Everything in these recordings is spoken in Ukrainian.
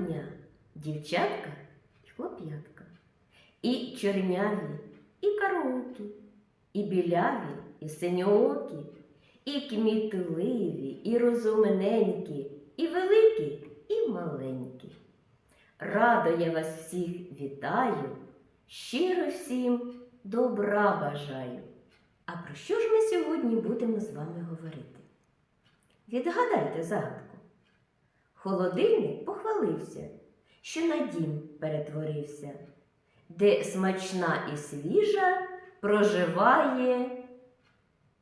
дня дівчатка і хлоп'ятка, і чорняві, і караокі, і біляві, і синьоокі, і кмітливі, і розумненькі, і великі, і маленькі. Радо я вас всіх вітаю, щиро всім добра бажаю. А про що ж ми сьогодні будемо з вами говорити? Відгадайте загадку. Холодильник похвалився, що на дім перетворився, де смачна і свіжа проживає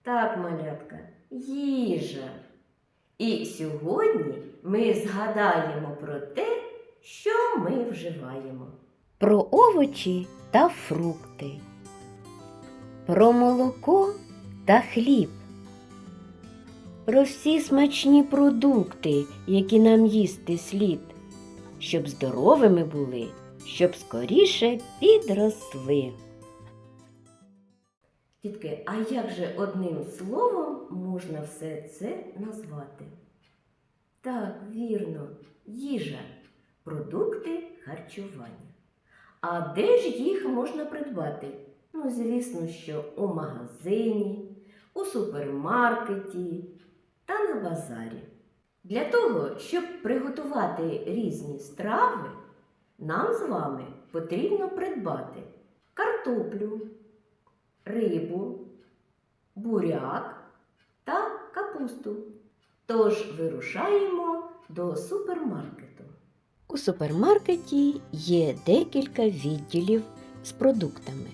так, малятка, їжа. І сьогодні ми згадаємо про те, що ми вживаємо. про овочі та фрукти, про молоко та хліб, про всі смачні продукти, які нам їсти слід, щоб здоровими були, щоб скоріше підросли. Дітки, а як же одним словом можна все це назвати? Так, вірно, їжа, продукти харчування. А де ж їх можна придбати? Ну, звісно, що у магазині, у супермаркеті та на базарі. Для того, щоб приготувати різні страви, нам з вами потрібно придбати картоплю, рибу, буряк та капусту. Тож вирушаємо до супермаркету. У супермаркеті є декілька відділів з продуктами.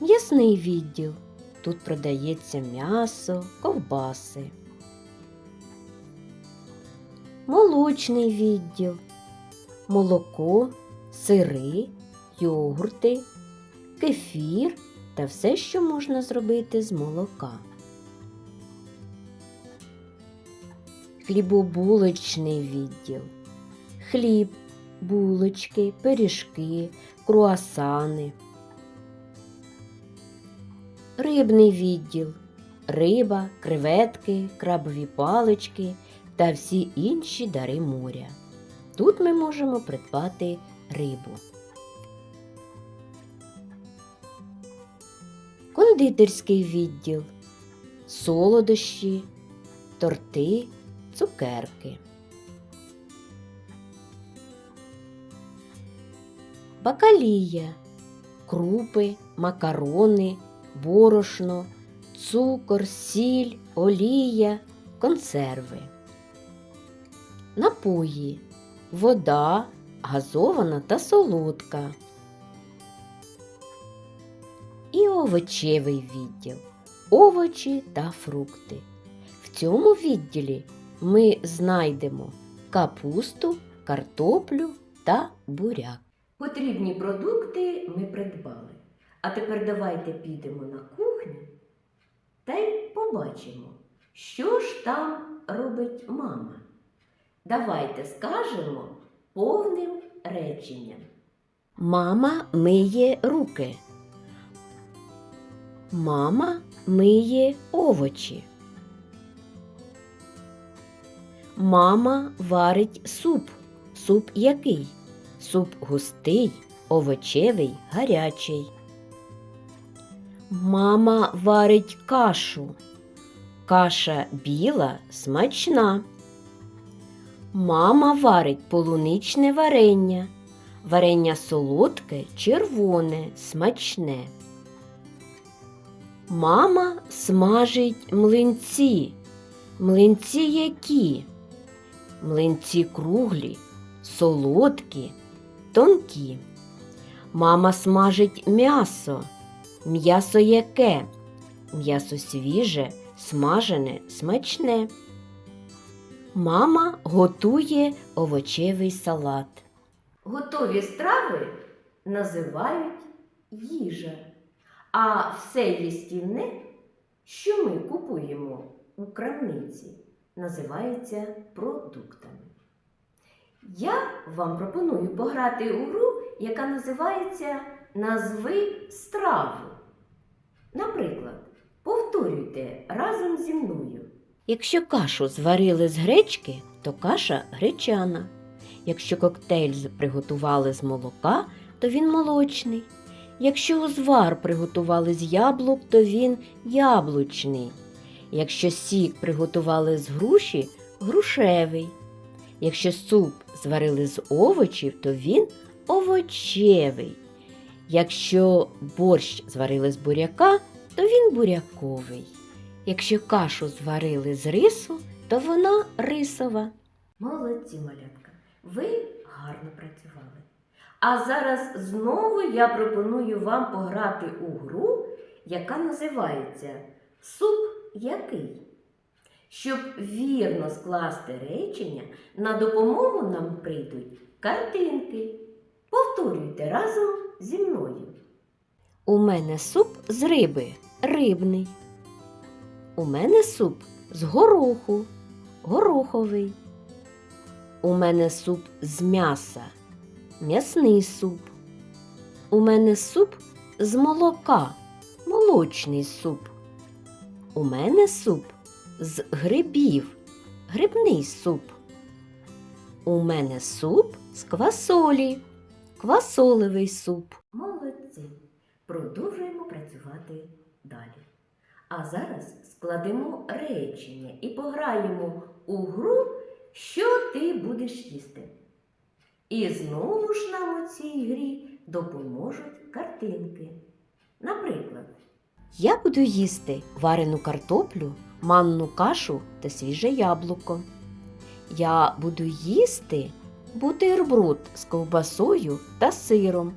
М'ясний відділ. Тут продається м'ясо, ковбаси. Молочний відділ. Молоко, сири, йогурти, кефір та все, що можна зробити з молока. Хлібобулочний відділ. Хліб, булочки, пиріжки, круасани. Рибний відділ. Риба, креветки, крабові палички та всі інші дари моря. Тут ми можемо придбати рибу. Кондитерський відділ. Солодощі, торти, цукерки. Бакалія, крупи, макарони, борошно, цукор, сіль, олія, консерви. Напої, вода, газована та солодка. І овочевий відділ овочі та фрукти. В цьому відділі ми знайдемо капусту, картоплю та буряк. Потрібні продукти ми придбали. А тепер давайте підемо на кухню та й побачимо, що ж там робить мама. Давайте скажемо повним реченням. Мама миє руки. Мама миє овочі. Мама варить суп. Суп який? Суп густий, овочевий, гарячий. Мама варить кашу. Каша біла, смачна. Мама варить полуничне варення. Варення солодке, червоне, смачне. Мама смажить млинці. Млинці які? Млинці круглі, солодкі, тонкі. Мама смажить м'ясо. М'ясо яке? М'ясо свіже, смажене, смачне. Мама готує овочевий салат. Готові страви називають їжа, а все їстівне, що ми купуємо у крамниці, називається продуктами. Я вам пропоную пограти у гру, яка називається Назви страву. Наприклад, повторюйте разом зі мною. Якщо кашу зварили з гречки, то каша гречана. Якщо коктейль приготували з молока, то він молочний. Якщо узвар приготували з яблук, то він яблучний. Якщо сік приготували з груші, грушевий. Якщо суп зварили з овочів, то він овочевий. Якщо борщ зварили з буряка, то він буряковий. Якщо кашу зварили з рису, то вона рисова. Молодці, малятка, ви гарно працювали. А зараз знову я пропоную вам пограти у гру, яка називається Суп який? Щоб вірно скласти речення, на допомогу нам прийдуть картинки. Повторюйте разом зі мною. У мене суп з риби рибний. У мене суп з гороху гороховий. У мене суп з м'яса м'ясний суп. У мене суп з молока молочний суп. У мене суп з грибів грибний суп. У мене суп з квасолі квасолевий суп. Молодці! Продовжуємо працювати далі. А зараз складемо речення і пограємо у гру, що ти будеш їсти. І знову ж нам у цій грі допоможуть картинки. Наприклад, Я буду їсти варену картоплю, манну кашу та свіже яблуко. Я буду їсти бутерброд з ковбасою та сиром,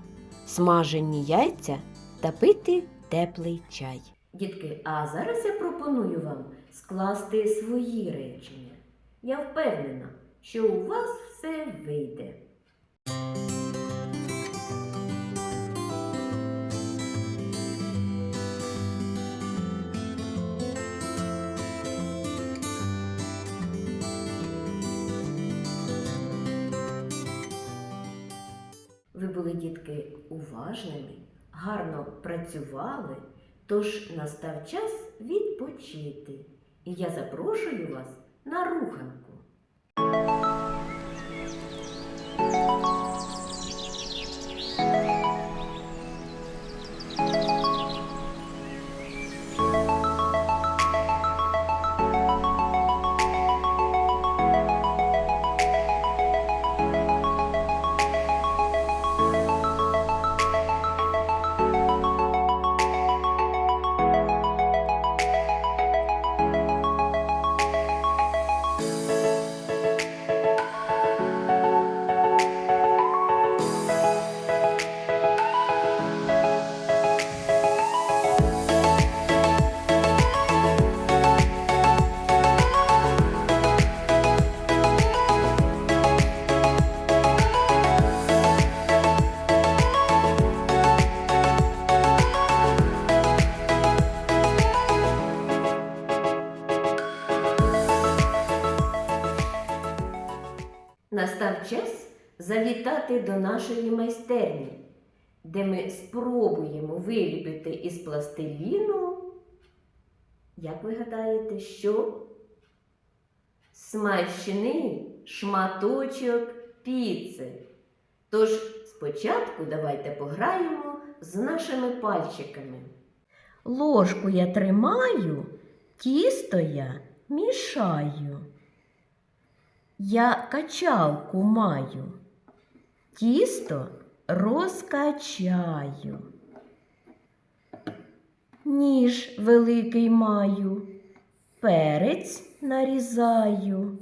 смажені яйця та пити теплий чай. дітки, а зараз я пропоную вам скласти свої речення. Я впевнена, що у вас все вийде. Ви дітки, уважними, гарно працювали, тож настав час відпочити. І я запрошую вас на руханку. Настав час завітати до нашої майстерні, де ми спробуємо виліпити із пластиліну. Як ви гадаєте, що? Смачний шматочок піци. Тож спочатку давайте пограємо з нашими пальчиками. Ложку я тримаю, тісто я мішаю. Я качалку маю, тісто розкачаю. Ніж великий маю, перець нарізаю.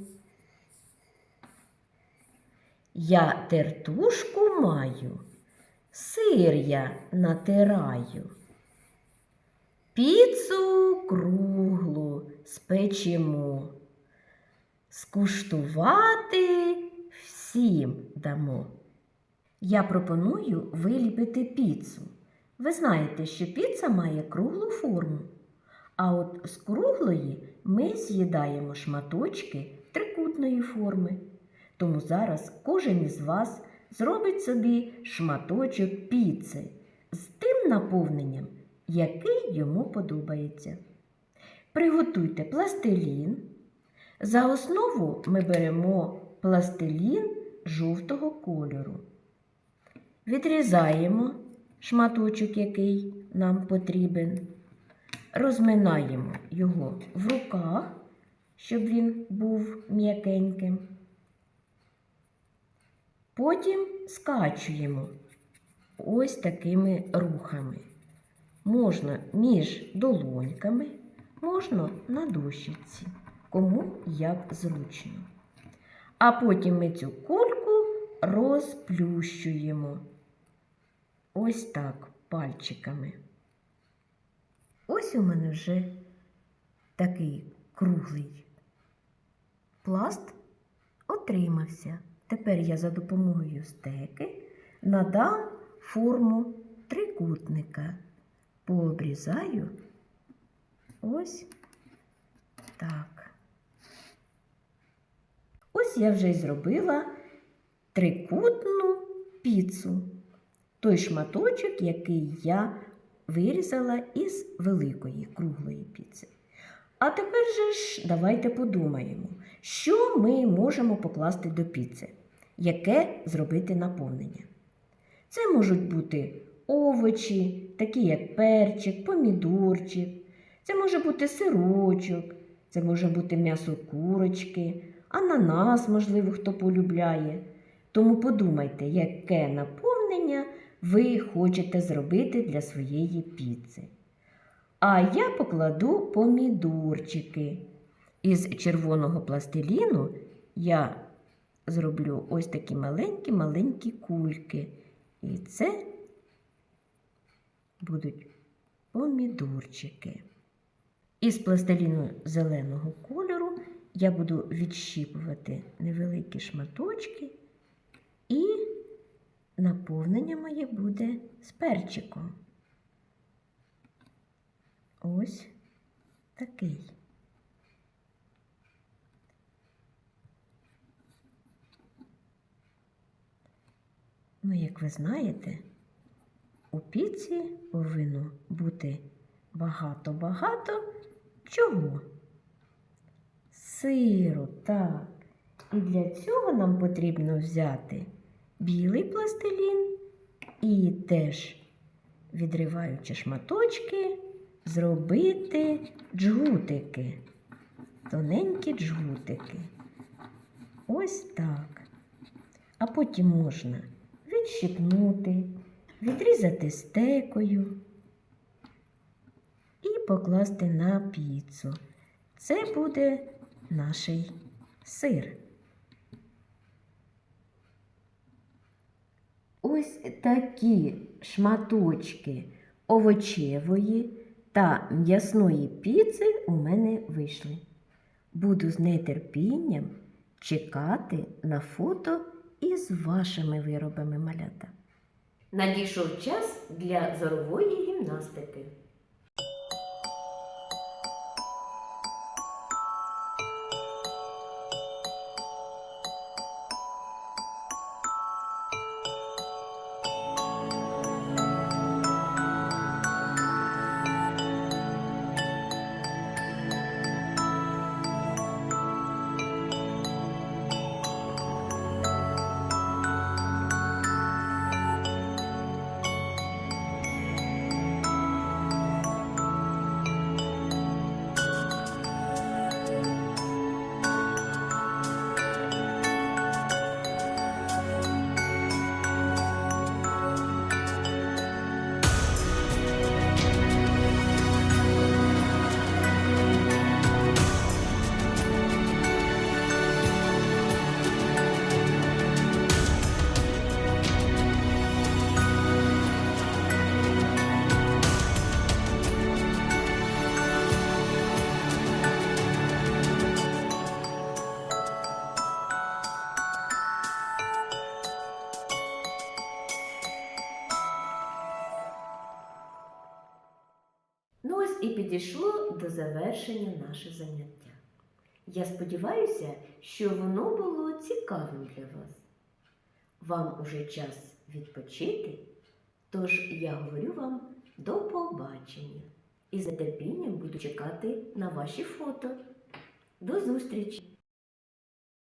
Я тертушку маю, сир я натираю. Піцу круглу спечемо. Скуштувати всім дамо. Я пропоную виліпити піцу. Ви знаєте, що піца має круглу форму. А от з круглої ми з'їдаємо шматочки трикутної форми. Тому зараз кожен із вас зробить собі шматочок піци з тим наповненням, який йому подобається. Приготуйте пластилін. За основу ми беремо пластилін жовтого кольору. Відрізаємо шматочок, який нам потрібен. Розминаємо його в руках, щоб він був м'якеньким. Потім скачуємо ось такими рухами. Можна між долоньками, можна на дощиці, кому як зручно. А потім ми цю кульку розплющуємо. Ось так пальчиками. Ось у мене вже такий круглий пласт отримався. Тепер я за допомогою стеки надам форму трикутника. Пообрізаю ось так. Ось я вже й зробила трикутну піцу. Той шматочок, який я вирізала із великої круглої піци. А тепер же ж давайте подумаємо, що ми можемо покласти до піци, яке зробити наповнення. Це можуть бути овочі, такі як перчик, помідорчик, це може бути сирочок, це може бути м'ясо курочки, ананас, можливо, хто полюбляє. Тому подумайте, яке наповнення ви хочете зробити для своєї піци. А я покладу помідорчики. Із червоного пластиліну я зроблю ось такі маленькі-маленькі кульки. І це будуть помідорчики. Із пластиліну зеленого кольору я буду відщіпувати невеликі шматочки, і наповнення моє буде з перчиком. Ось такий. Ну, як ви знаєте, у піці повинно бути багато-багато чого? Сиру, так. І для цього нам потрібно взяти білий пластилін і теж, відриваючи шматочки, зробити джгутики, тоненькі джгутики. Ось так. А потім можна відщипнути, відрізати стекою і покласти на піцу. Це буде наш сир. Ось такі шматочки овочевої та м'ясної піци у мене вийшли. Буду з нетерпінням чекати на фото із вашими виробами малята. Надійшов час для зорової гімнастики. Ось і підійшло до завершення наше заняття. Я сподіваюся, що воно було цікавим для вас. Вам уже час відпочити, тож я говорю вам до побачення і з нетерпінням буду чекати на ваші фото. До зустрічі!